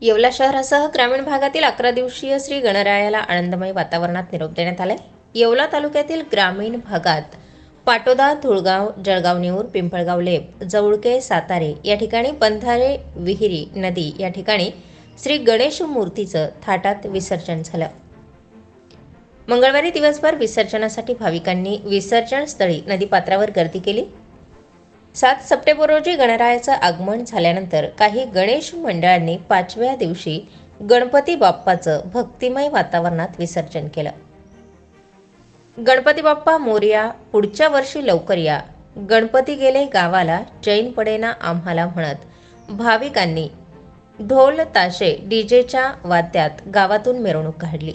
येवला शहरासह ग्रामीण भागातील अकरा दिवसीय श्री गणरायाला आनंदमय वातावरणात निरोप देण्यात आलाय. येवला तालुक्यातील ग्रामीण भागात पाटोदा धुळगाव जळगाव नेऊर पिंपळगाव लेप जवळके सातारे या ठिकाणी बंधारे विहिरी नदी या ठिकाणी श्री गणेश मूर्तीचं थाटात विसर्जन झालं. मंगळवारी दिवसभर विसर्जनासाठी भाविकांनी विसर्जन स्थळी नदीपात्रावर गर्दी केली. सात सप्टेंबर रोजी गणरायाचं आगमन झाल्यानंतर काही गणेश मंडळांनी पाचव्या दिवशी गणपती बाप्पाचं भक्तिमय वातावरणात विसर्जन केलं. गणपती बाप्पा मोरया पुढच्या वर्षी लवकर या. गणपती गेले गावाला जैन पडेना आम्हाला म्हणत भाविकांनी ढोल ताशे डीजेच्या वाद्यात गावातून मिरवणूक काढली.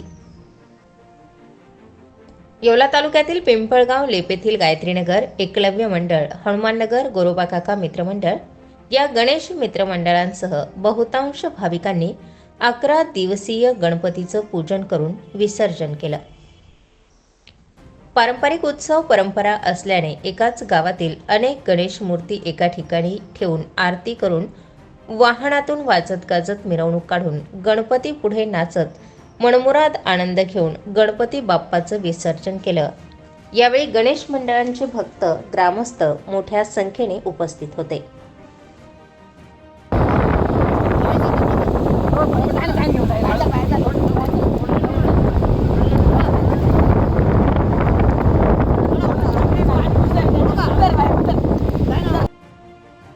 येवला तालुक्यातील पिंपळगाव लेपेतील गायत्रीनगर एकलव्य मंडळ हनुमाननगर गोरोबा काका मित्रमंडळ या गणेश मित्रमंडळांसह बहुतांश भाविकांनी अकरा दिवसीय गणपतीचं पूजन करून विसर्जन केलं. पारंपरिक उत्सव परंपरा असल्याने एकाच गावातील अनेक गणेश मूर्ती एका ठिकाणी ठेवून आरती करून वाहनातून वाजत गाजत मिरवणूक काढून गणपती पुढे नाचत मनमुराद आनंद घेऊन गणपती बाप्पाचं विसर्जन केलं. यावेळी गणेश मंडळांचे भक्त ग्रामस्थ मोठ्या संख्येने उपस्थित होते.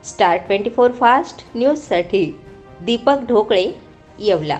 स्टार ट्वेंटी फोर फास्ट न्यूजसाठी दीपक ढोकळे येवला.